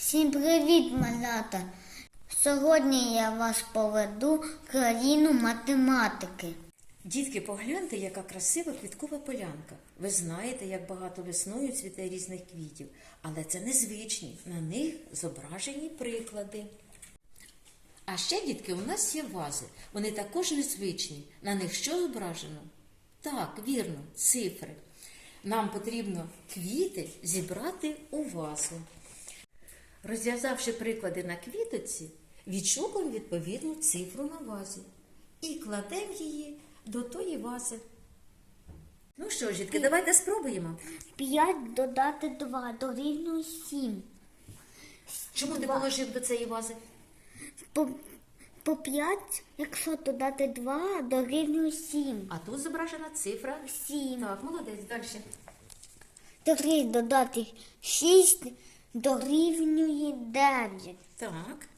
Всім привіт, малята! Сьогодні я вас поведу в країну математики. Дітки, погляньте, яка красива квіткова полянка. Ви знаєте, як багато весною цвіте різних квітів, але це незвичні. На них зображені приклади. А ще, дітки, у нас є вази. Вони також незвичні. На них що зображено? Так, вірно, цифри. Нам потрібно квіти зібрати у вазу. Розв'язавши приклади на квітоці, відшукуємо відповідну цифру на вазі і кладемо її до тої вази. Ну що ж, дітки, давайте спробуємо. 5 додати 2 дорівнює 7. Чому ти положив до цієї вази? По, по 5, якщо додати 2, дорівнює 7. А тут зображена цифра 7. Так, молодець, далі. 3 додати 6 дорівнює 9. Так.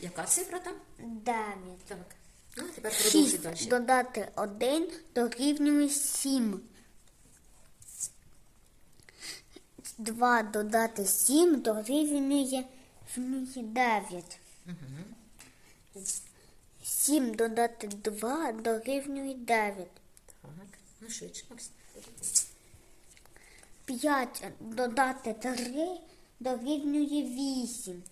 Яка цифра там? 9. Так. Ну, а тепер продовжуй 6 далі. додати 1 дорівнює 7. 2 додати 7 дорівнює 9. 7 додати 2 дорівнює 9. Так. Ну, швидше, Макс. 5 додати 3 дорівнює 8.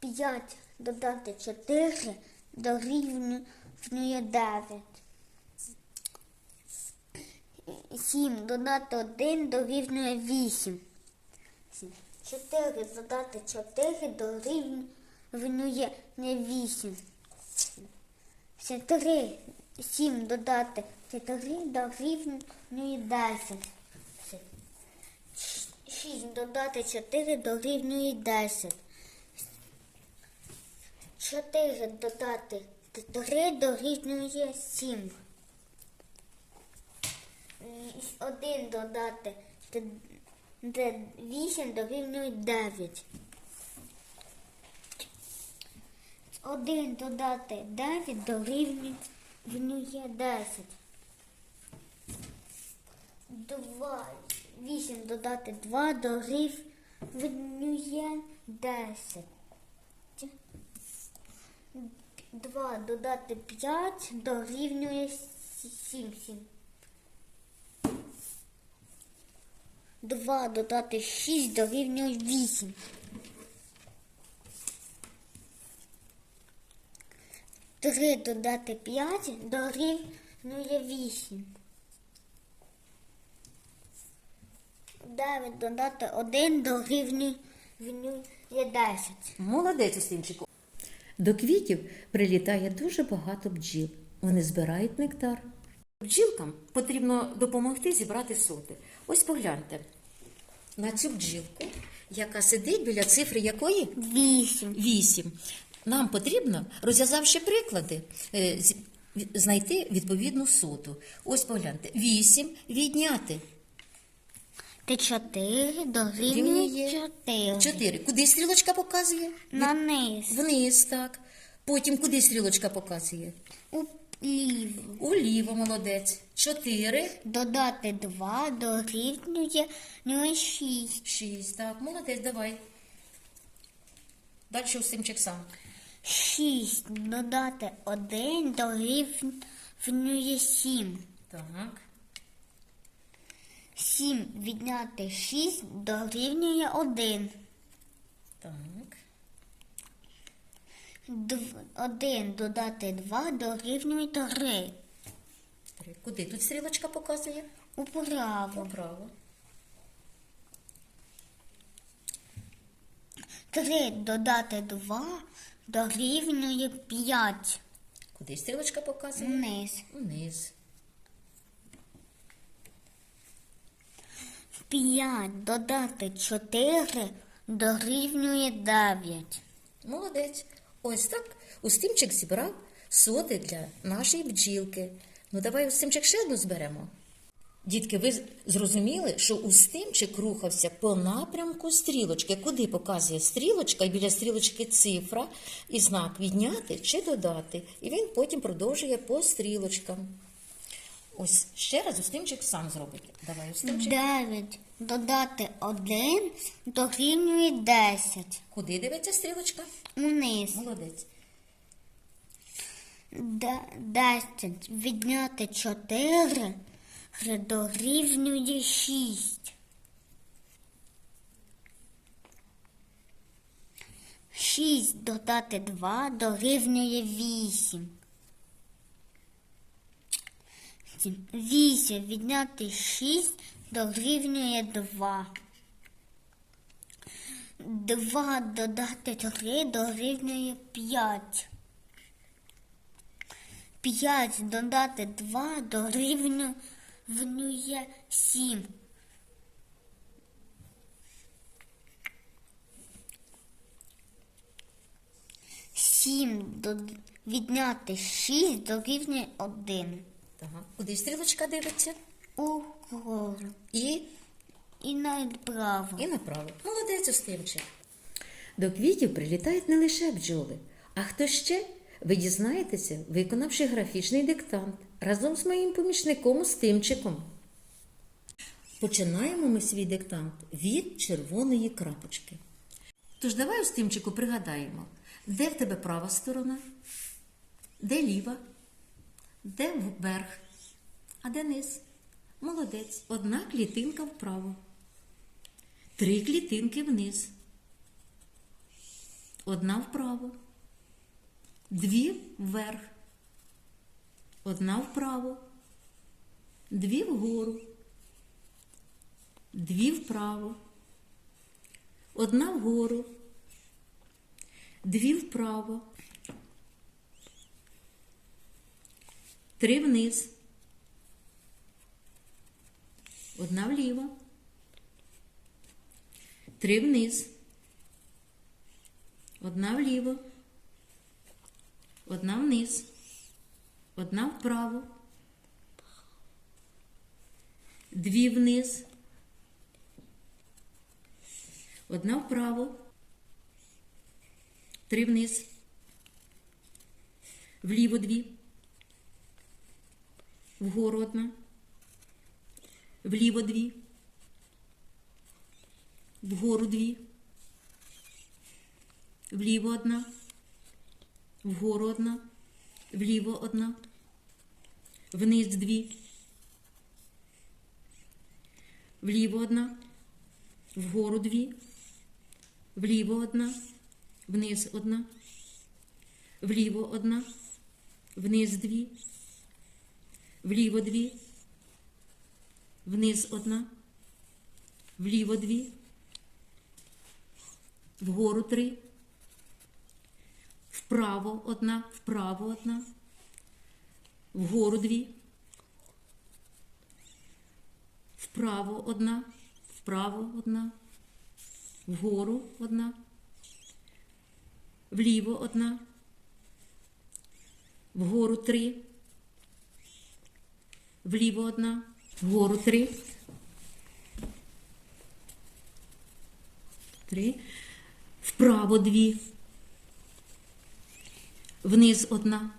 5 додати 4 дорівнює 9. 7 додати 1 дорівнює 8. 4 додати 4 дорівнює не 8. 3 7 додати 4 дорівнює 10. 6 додати 4 дорівнює 10. 4 додати 3 дорівнює 7. 1 додати 8 дорівнює 9. 1 додати 9 дорівнює 10. 2, 8 додати 2 дорівнює 10. 2 додати 5 дорівнює 7. 7. 2 додати 6 дорівнює 8. 3 додати 5 дорівнює 8. 9 додати 1 дорівнює 10. Молодець, Устинчику. До квітів прилітає дуже багато бджіл. Вони збирають нектар. Бджілкам потрібно допомогти зібрати соти. Ось погляньте на цю бджілку, яка сидить біля цифри якої? 8. 8. Нам потрібно, розв'язавши приклади, е, знайти відповідну соту. Ось погляньте. 8 відняти. Ти 4 дорівнює Рівнює 4. 4. Куди стрілочка показує? На низ. Вниз, так. Потім куди стрілочка показує? Уліво. Уліво, молодець. 4. Додати 2 дорівнює 6. 6. Так, молодець, давай. Далі Устимчик сам. 6 додати 1 дорівнює 7. Так. 7 відняти 6 дорівнює 1. Так. 1 додати 2 дорівнює 3. Три. Куди тут стрілочка показує? Управо. Поправо. 3 додати 2 дорівнює 5. Куди стрілочка показує? Вниз. Вниз. 5 додати 4 дорівнює 9. Молодець. Ось так Устимчик зібрав соти для нашої бджілки. Ну, давай Устимчик ще одну зберемо. Дітки, ви зрозуміли, що Устимчик рухався по напрямку стрілочки. Куди показує стрілочка, і біля стрілочки цифра і знак відняти чи додати. І він потім продовжує по стрілочкам. Ось ще раз Устимчик сам зробить. Давай, Устимчик. 9 додати 1 дорівнює 10. Куди дивиться стрілочка? Униз. Молодець. Д- 10 відняти 4 дорівнює 6. 6 додати 2 дорівнює 8. 8 відняти 6 дорівнює 2. 2 додати 3 дорівнює 5. 5 додати 2 дорівнює 7. Сім дод- відняти 6 дорівнює 1. Ага. Куди стрілочка дивиться? Угору. І І направо. І направо. Молодець Устимчик. До квітів прилітають не лише бджоли, а хто ще? Ви дізнаєтеся, виконавши графічний диктант разом з моїм помічником Устимчиком. Починаємо ми свій диктант від червоної крапочки. Тож давай, Устимчику, пригадаємо, де в тебе права сторона, де ліва, де вверх, а де низ. Молодець. Одна клітинка вправо. Три клітинки вниз. Одна вправо. Дві вверх. Одна вправо. Дві вгору. Дві вправо. Одна вгору. Дві вправо. Три вниз. Одна вліво. Три вниз. Одна вліво. Одна вниз. Одна вправо. Дві вниз. Одна вправо. Три вниз. Вліво дві. Вгору одна. Вліво дві. Вгору дві. Вліво одна. Вгору одна. Вліво одна. Вниз дві. Вліво одна. Вгору дві. Вліво одна. Вниз одна. Вліво одна. Вниз дві. Вліво дві. Вниз одна. Вліво дві. Вгору три. Вправо одна, вправо одна. Вгору дві. Вправо одна, вправо одна. Вгору одна. Вліво одна. Вгору три. Вліво одна. Вгору три. Три. Вправо дві. Вниз одна.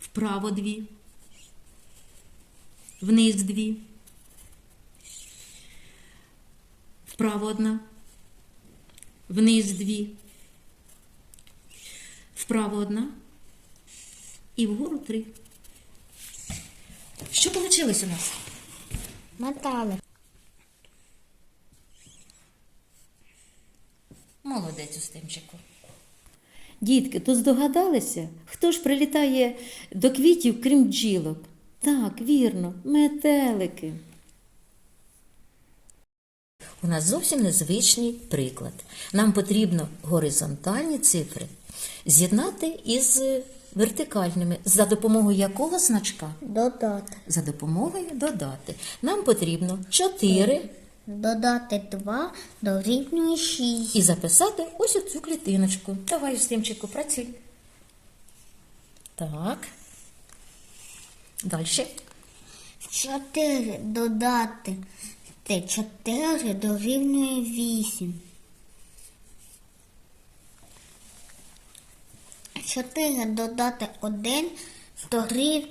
Вправо дві. Вниз дві. Вправо одна. Вниз дві. Вправо одна. І вгору три. Що вийшло у нас? Метали. Молодець Устимчику. Дітки, то здогадалися, хто ж прилітає до квітів, крім бджілок? Так, вірно, метелики. У нас зовсім незвичний приклад. Нам потрібно горизонтальні цифри з'єднати із вертикальними. За допомогою якого значка? Додати. За допомогою додати. Нам потрібно 4 Додати 2 дорівнює 6. і записати ось оцю клітиночку. Давай, Устимчику, працюй. Так. Далі. 4 додати 4 дорівнює 8. 4 додати 1 дорів-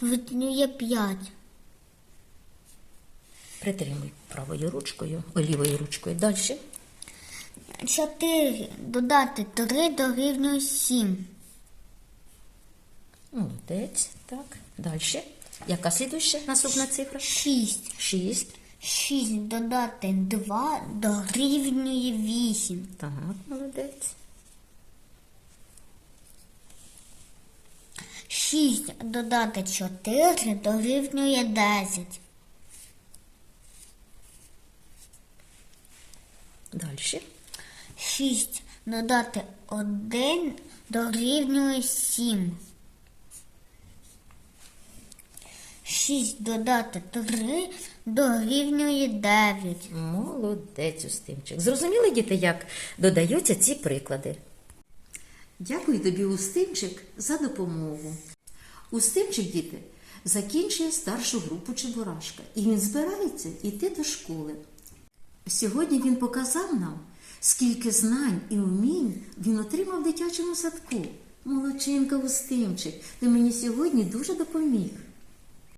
Дорівнює 5. Притримуй правою ручкою, о, лівою ручкою. Далі. 4 додати 3 дорівнює 7. Молодець. Так. Далі. Яка слідуюча наступна цифра? 6. 6. 6 додати 2 дорівнює 8. Так, молодець. 6 додати 4 дорівнює 10. Далі. 6 додати 1 дорівнює 7. 6 додати 3 дорівнює 9. Молодець, Устимчик. Зрозуміли, діти, як додаються ці приклади? Дякую тобі, Устимчик, за допомогу. Устимчик, діти, закінчує старшу групу Чебурашка, і він збирається йти до школи. Сьогодні він показав нам, скільки знань і вмінь він отримав в дитячому садку. Молодчинка Устимчик, ти мені сьогодні дуже допоміг.